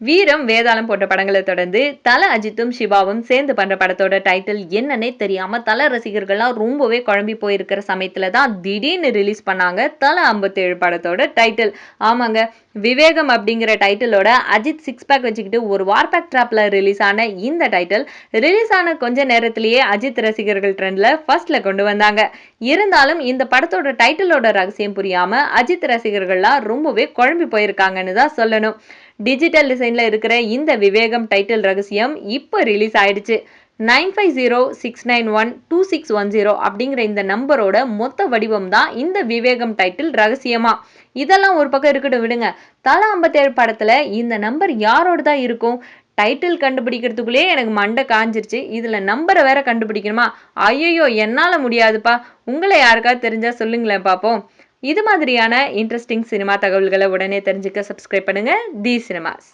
வீரம் வேதாளம் போன்ற படங்களை தொடர்ந்து தல அஜித்தும் சிவாவும் சேர்ந்து பண்ற படத்தோட டைட்டில் என்னன்னே தெரியாம தல ரசிகர்கள்லாம் ரொம்பவே குழம்பி போயிருக்கிற சமயத்துல தான் திடீர்னு ரிலீஸ் பண்ணாங்க தல ஐம்பத்தேழு படத்தோட டைட்டில். ஆமாங்க விவேகம் அப்படிங்கிற டைட்டிலோட அஜித் சிக்ஸ் பேக் வச்சுக்கிட்டு ஒரு வார்பேக் ட்ராப்ல ரிலீஸ் ஆன இந்த டைட்டில். ரிலீஸ் ஆன கொஞ்ச நேரத்திலேயே அஜித் ரசிகர்கள் ட்ரெண்ட்ல ஃபர்ஸ்ட்ல கொண்டு வந்தாங்க. இருந்தாலும் இந்த படத்தோட டைட்டிலோட ரகசியம் புரியாம அஜித் ரசிகர்கள்லாம் ரொம்பவே குழம்பி போயிருக்காங்கன்னு தான் சொல்லணும். டிஜிட்டல் டிசைனில் இருக்கிற இந்த விவேகம் டைட்டில் ரகசியம் இப்போ ரிலீஸ் ஆயிடுச்சு. Nine five zero six nine one two six one zero அப்படிங்கிற இந்த நம்பரோட மொத்த வடிவம் தான் இந்த விவேகம் டைட்டில் ரகசியமா. இதெல்லாம் ஒரு பக்கம் இருக்கட்டும் விடுங்க. தலா ஐம்பத்தேழு படத்தில் இந்த நம்பர் யாரோட தான் இருக்கும்? டைட்டில் கண்டுபிடிக்கிறதுக்குள்ளேயே எனக்கு மண்டை காஞ்சிருச்சு. இதில் நம்பரை வேற கண்டுபிடிக்கணுமா? ஐயோ என்னால் முடியாதுப்பா. உங்களை யாருக்காவது தெரிஞ்சால் சொல்லுங்களேன் பார்ப்போம் இது மாதிரியான இன்ட்ரெஸ்டிங் சினிமா தகவல்களை உடனே தெரிஞ்சுக்க சப்ஸ்கிரைப் பண்ணுங்க. தி சினிமாஸ்